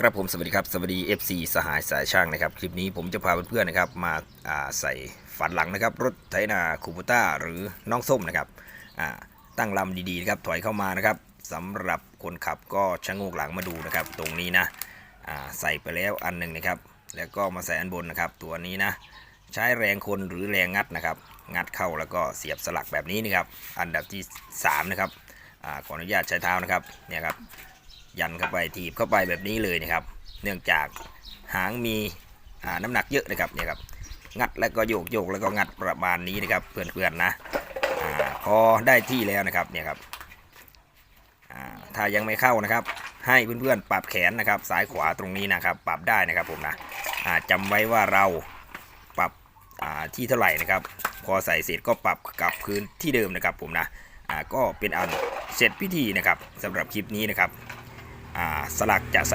ครับผมสวัสดีครับสวัสดี FC สหายสายช่างนะครับ คลิปนี้ผมจะพาเพื่อนๆนะครับมาาใส่ฝันหลังนะครับ รถไถนาคูบูต้าหรือน้องส้มนะครับตั้งลำดีๆนะครับถอยเข้ามานะครับสำหรับคนขับก็ชะโงกหลังมาดูนะครับ ตรงนี้นะใส่ไปแล้วอันหนึ่งนะครับ แล้วก็มาใส่อันบนนะครับ ตัวนี้นะ ใช้แรงคนหรือแรงงัดนะครับ งัดเข้าแล้วก็เสียบสลักแบบนี้นะครับ อันดับที่สามนะครับอขออนุญาตใช้เท้านะครับเนี่ยครับ ยันเข้าไปถีบเข้าไปแบบนี้เลยนะครับ เนื่องจากหางมีน้ำหนักเยอะนะครับเนี่ยครับงัดแล้วก็โยกโยกแล้วก็งัดประมาณนี้นะครับเพื่อนๆนะอพอได้ที่แล้วนะครับเนี่ยครับถ้ายังไม่เข้านะครับ ให้เพื่อนๆปรับแขนนะครับซ้ายขวาตรงนี้นะครับ ปรับได้นะครับผมนะอ่าจำไว้ว่าเราปรับที่เท่าไหร่นะครับ พอใส่เสร็จก็ปรับกลับคืนที่เดิมนะครับผมนะก็เป็นอันเสร็จพิธีนะครับสำหรับคลิปนี้นะครับ สลักจะใส่